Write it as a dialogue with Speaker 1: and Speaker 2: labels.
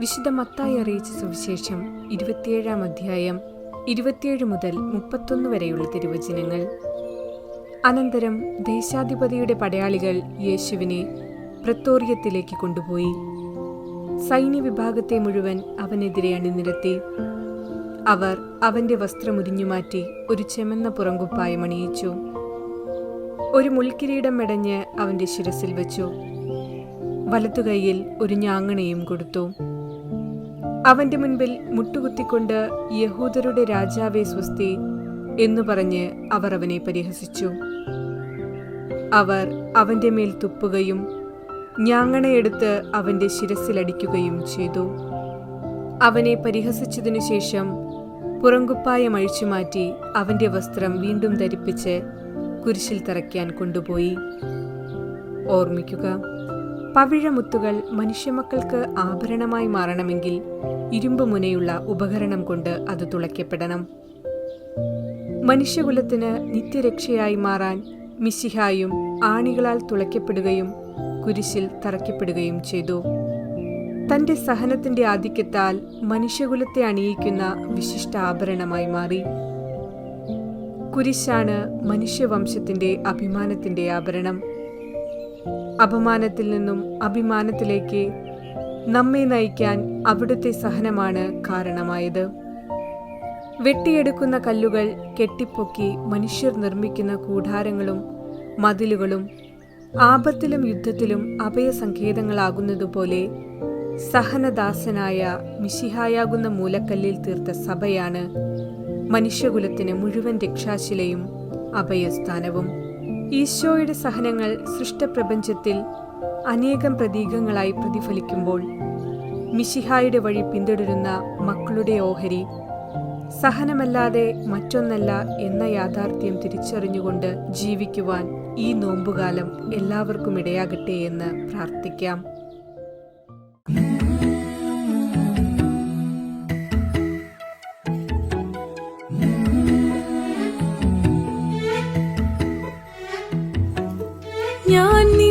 Speaker 1: വിശുദ്ധ മത്തായി അറിയിച്ച സുവിശേഷം ഇരുപത്തിയേഴാം അധ്യായം ഇരുപത്തിയേഴ് മുതൽ മുപ്പത്തൊന്ന് വരെയുള്ള തിരുവചനങ്ങൾ. അനന്തരം ദേശാധിപതിയുടെ പടയാളികൾ യേശുവിനെ പ്രത്തോറിയത്തിലേക്ക് കൊണ്ടുപോയി. സൈന്യവിഭാഗത്തെ മുഴുവൻ അവനെതിരെ അണിനിരത്തി. അവർ അവന്റെ വസ്ത്രമുരിഞ്ഞുമാറ്റി ഒരു ചെമന്ന പുറങ്കുപ്പായം അണിയിച്ചു. ഒരു മുൾക്കിരീടം മെടഞ്ഞ് അവന്റെ ശിരസിൽ വെച്ചു. വലത്തുകൈയിൽ ഒരു ഞാങ്ങണയും കൊടുത്തു. അവന്റെ മുൻപിൽ മുട്ടുകുത്തിക്കൊണ്ട് യഹൂദരുടെ രാജാവേ സ്വസ്തി എന്നു പറഞ്ഞ് അവർ അവനെ പരിഹസിച്ചു. അവർ അവന്റെ മേൽ തുപ്പുകയും ഞാങ്ങണയെടുത്ത് അവന്റെ ശിരസിലടിക്കുകയും ചെയ്തു. അവനെ പരിഹസിച്ചതിനു ശേഷം പുറങ്കുപ്പായം അഴിച്ചുമാറ്റി അവന്റെ വസ്ത്രം വീണ്ടും ധരിപ്പിച്ച് കുരിശിൽ തറയ്ക്കാൻ കൊണ്ടുപോയി. ഓർമ്മിക്കുക. പവിഴമുത്തുകൾ മനുഷ്യമക്കൾക്ക് ആഭരണമായി മാറണമെങ്കിൽ ഇരുമ്പ് മുനയുള്ള ഉപകരണം കൊണ്ട് അത് തുളയ്ക്കപ്പെടണം. മനുഷ്യകുലത്തിന് നിത്യരക്ഷയായി മാറാൻ മിശിഹായും ആണികളാൽ തുളയ്ക്കപ്പെടുകയും കുരിശിൽ തറയ്ക്കപ്പെടുകയും ചെയ്തു. തന്റെ സഹനത്തിന്റെ ആധിക്യത്താൽ മനുഷ്യകുലത്തെ അണിയിക്കുന്ന വിശിഷ്ട ആഭരണമായി മാറി. കുരിശാണ് മനുഷ്യവംശത്തിന്റെ അഭിമാനത്തിന്റെ ആഭരണം. അപമാനത്തിൽ നിന്നും അഭിമാനത്തിലേക്ക് നമ്മെ നയിക്കാൻ അവിടുത്തെ സഹനമാണ് കാരണമായത്. വെട്ടിയെടുക്കുന്ന കല്ലുകൾ കെട്ടിപ്പൊക്കി മനുഷ്യർ നിർമ്മിക്കുന്ന കൂടാരങ്ങളും മതിലുകളും ആപത്തിലും യുദ്ധത്തിലും അഭയസങ്കേതങ്ങളാകുന്നതുപോലെ സഹനദാസനായ മിശിഹായാകുന്ന മൂലക്കല്ലിൽ തീർത്ത സഭയാണ് മനുഷ്യകുലത്തിന് മുഴുവൻ രക്ഷാശിലയും അഭയസ്ഥാനവും. ഈശോയുടെ സഹനങ്ങൾ സൃഷ്ടപ്രപഞ്ചത്തിൽ അനേകം പ്രതീകങ്ങളായി പ്രതിഫലിക്കുമ്പോൾ മിശിഹായുടെ വഴി പിന്തുടരുന്ന മക്കളുടെ ഓഹരി സഹനമല്ലാതെ മറ്റൊന്നല്ല എന്ന യാഥാർത്ഥ്യം തിരിച്ചറിഞ്ഞുകൊണ്ട് ജീവിക്കുവാൻ ഈ നോമ്പുകാലം എല്ലാവർക്കും ഇടയാകട്ടെ എന്ന് പ്രാർത്ഥിക്കാം. ഞാൻ നീ